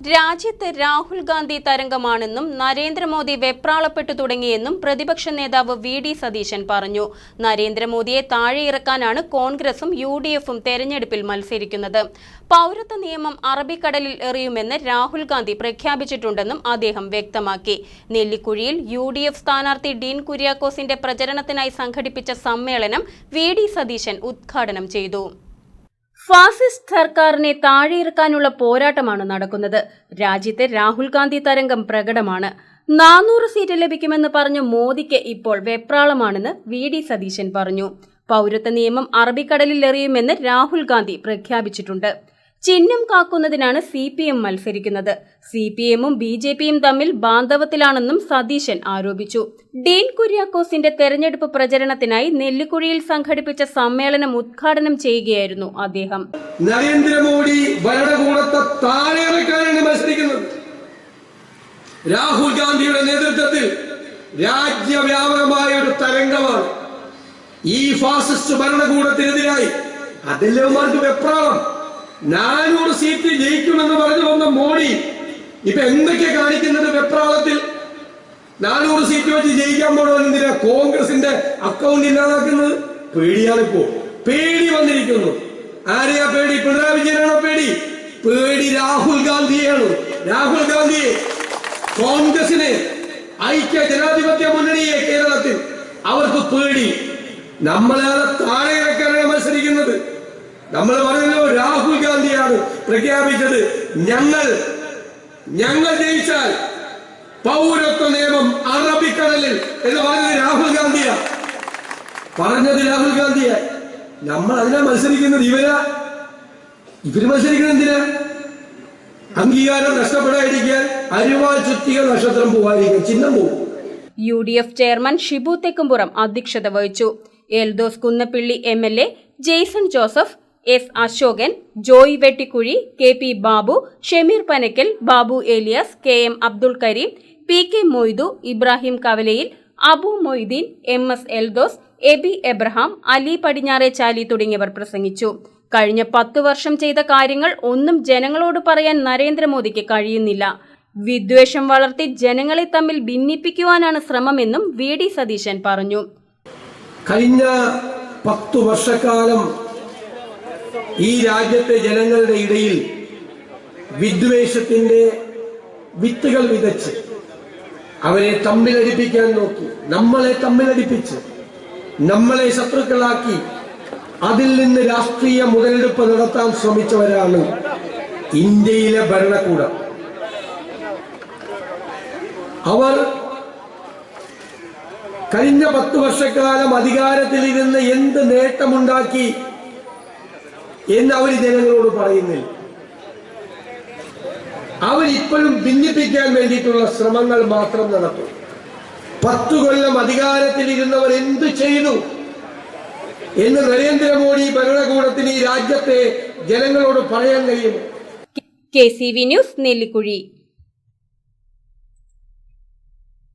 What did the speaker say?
രാജ്യത്ത് രാഹുൽ ഗാന്ധി തരംഗമാണെന്നും നരേന്ദ്രമോദി വെപ്രാളപ്പെട്ടു തുടങ്ങിയെന്നും പ്രതിപക്ഷ നേതാവ് വി ഡി സതീശൻ പറഞ്ഞു. നരേന്ദ്രമോദിയെ താഴെയിറക്കാനാണ് കോൺഗ്രസും യു ഡി എഫും തെരഞ്ഞെടുപ്പിൽ മത്സരിക്കുന്നത്. പൗരത്വ നിയമം അറബിക്കടലിൽ എറിയുമെന്ന് രാഹുൽ ഗാന്ധി പ്രഖ്യാപിച്ചിട്ടുണ്ടെന്നും അദ്ദേഹം വ്യക്തമാക്കി. നെല്ലിക്കുഴിയിൽ യു ഡി എഫ് സ്ഥാനാർത്ഥി ഡീൻ കുര്യാക്കോസിന്റെ പ്രചരണത്തിനായി സംഘടിപ്പിച്ച സമ്മേളനം വി ഡി സതീശൻ ഉദ്ഘാടനം ചെയ്തു. ഫാസിസ്റ്റ് സർക്കാരിനെ താഴെയിറക്കാനുള്ള പോരാട്ടമാണ് നടക്കുന്നത്. രാജ്യത്തെ രാഹുൽ ഗാന്ധി തരംഗം പ്രകടമാണ്. നാനൂറ് സീറ്റ് ലഭിക്കുമെന്ന് പറഞ്ഞ മോദിക്ക് ഇപ്പോൾ വെപ്രാളമാണെന്ന് വി ഡി സതീശൻ പറഞ്ഞു. പൗരത്വ നിയമം അറബിക്കടലിൽ എറിയുമെന്ന് രാഹുൽ ഗാന്ധി പ്രഖ്യാപിച്ചിട്ടുണ്ട്. ചിഹ്നം കാക്കുന്നതിനാണ് സി പി എം മത്സരിക്കുന്നത്. സി പി എമ്മും ബി ജെ പിയും തമ്മിൽ ബാന്ധവത്തിലാണെന്നും സതീശൻ ആരോപിച്ചു. ഡീൻ കുര്യാക്കോസിന്റെ തെരഞ്ഞെടുപ്പ് പ്രചരണത്തിനായി നെല്ലിക്കുഴിയിൽ സംഘടിപ്പിച്ച സമ്മേളനം ഉദ്ഘാടനം ചെയ്യുകയായിരുന്നു അദ്ദേഹം. നരേന്ദ്രമോദി ഭരണകൂടത്തെ രാഹുൽ ഗാന്ധിയുടെ നേതൃത്വത്തിൽ രാജ്യവ്യാപകമായ ഒരു തരംഗമാണ്. ഈ ഫാസിസ്റ്റ് ഭരണകൂടത്തിനെതിരായി അതെല്ലാമാർക്ക് വെപ്രാളം. നാനൂറ് സീറ്റ് ജയിക്കുമെന്ന് പറഞ്ഞു വന്ന മോഡി ഇപ്പൊ എന്തൊക്കെ കാണിക്കുന്നത് വെപ്രാളത്തിൽ? നാനൂറ് സീറ്റ് വെച്ച് ജയിക്കാൻ പോണെന്തിനാ കോൺഗ്രസിന്റെ അക്കൗണ്ട് ഇല്ലാതാക്കുന്നത്? പേടിയാണിപ്പോ. പേടി വന്നിരിക്കുന്നു. ആരെയാ പേടി? പിണറായി വിജയനാണോ പേടി? പേടി രാഹുൽ ഗാന്ധിയാണ് രാഹുൽ ഗാന്ധിയെ കോൺഗ്രസിന് ഐക്യ ജനാധിപത്യ മുന്നണിയെ കേരളത്തിൽ അവർക്ക് പേടി. നമ്മളെ താഴെ ഇറക്കാനാണ് മത്സരിക്കുന്നത്. നമ്മൾ ഗാന്ധിയാണ് പ്രഖ്യാപിച്ചത് ഞങ്ങൾ ഞങ്ങൾ ജയിച്ചാൽ പൗരത്വ നിയമം അറബിക്കടലിൽ എന്ന് പറഞ്ഞത് രാഹുൽ ഗാന്ധിയാ. പറഞ്ഞത് രാഹുൽ ഗാന്ധിയാ. നമ്മൾ അതിനാ മത്സരിക്കുന്നത് ഇവരാ. ഇവർ മത്സരിക്കുന്നത് എന്തിനാ? അംഗീകാരം നഷ്ടപ്പെടാതിരിക്കാൻ അരുവാൾ ചുറ്റിക നക്ഷത്രം പോവാതിരിക്കാൻ ചിഹ്നം പോകും U D F chairman Shibu Thekkumpuram അധ്യക്ഷത വഹിച്ചു. Eldhose Kunnappilly M L A Jaison Joseph S Asokan Joy Vettikuzhy K P Babu Shameer Panakkal Babu Eliyas K M Abdul Kareem P K Moidu Ibrahim കവലയിൽ Abu Moideen M S Eldhose AB Abraham Ali Padinjare Chali തുടങ്ങിയവർ പ്രസംഗിച്ചു. കഴിഞ്ഞ പത്തു വർഷം ചെയ്ത കാര്യങ്ങൾ ഒന്നും ജനങ്ങളോട് പറയാൻ നരേന്ദ്രമോദിക്ക് കഴിയുന്നില്ല. വിദ്വേഷം വളർത്തി ജനങ്ങളെ തമ്മിൽ ഭിന്നിപ്പിക്കുവാനാണ് ശ്രമമെന്നും വി ഡി സതീശൻ പറഞ്ഞു. കഴിഞ്ഞ പത്തു വർഷക്കാലം ഈ രാജ്യത്തെ ജനങ്ങളുടെ ഇടയിൽ വിദ്വേഷത്തിന്റെ വിത്തുകൾ വിതച്ച് അവരെ തമ്മിലടിപ്പിക്കാൻ നോക്കി. നമ്മളെ തമ്മിലടിപ്പിച്ച് നമ്മളെ ശത്രുക്കളാക്കി അതിൽ നിന്ന് രാഷ്ട്രീയ മുതലെടുപ്പ് നടത്താൻ ശ്രമിച്ചവരാണ് ഇന്ത്യയിലെ ഭരണകൂടം. അവർ കഴിഞ്ഞ പത്ത് വർഷക്കാലം അധികാരത്തിലിരുന്ന് എന്ത് നേട്ടമുണ്ടാക്കി എന്ന് അവർ ജനങ്ങളോട് പറയുന്നില്ല. അവരിപ്പോഴും ഭിന്നിപ്പിക്കാൻ വേണ്ടിയിട്ടുള്ള ശ്രമങ്ങൾ മാത്രം നടത്തും പത്തു കൊല്ലം അധികാരത്തിലിരുന്നവർ എന്തു ചെയ്തു? എന്ന് നരേന്ദ്രമോദി ഭരണകൂടത്തിന് ഈ രാജ്യത്തെ ജനങ്ങളോട് പറയാൻ കഴിയും K C V news Nellikuzhi.